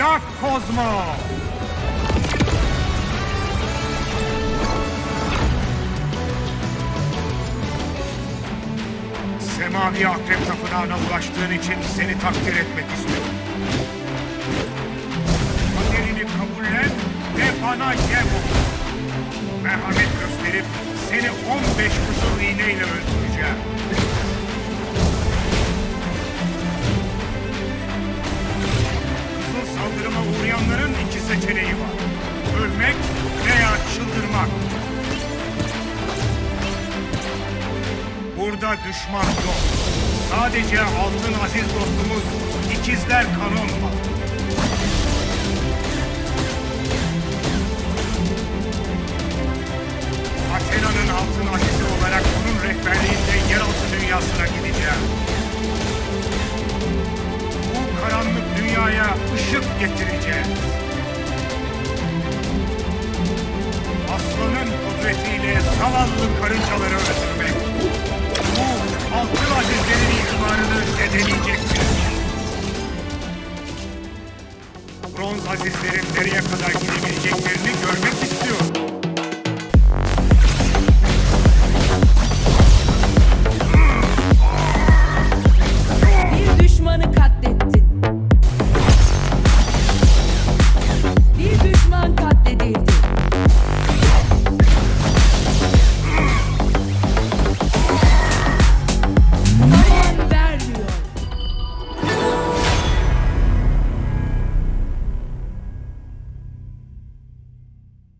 Yak Kozmo. Semavi Akrep Tapınağı'na ulaştığın için seni takdir etmek istiyorum. Kaderini kabullen ve bana yem ol. Merhamet gösterip seni 15 kusur iğneyle öldüreceğim. Seçeneği var. Ölmek veya çıldırmak. Burada düşman yok. Sadece altın aziz dostumuz ikizler kanon var. Athena'nın altın azizi olarak onun rehberliğinde yeraltı dünyasına gideceğim. Bu karanlık dünyaya ışık getireceğim. Zavallı karıncaları öldürmek. Bu altın azizlerin itibarını zedeleyecektir. Bronz azizlerin nereye kadar gidebileceklerini görmek istiyorum.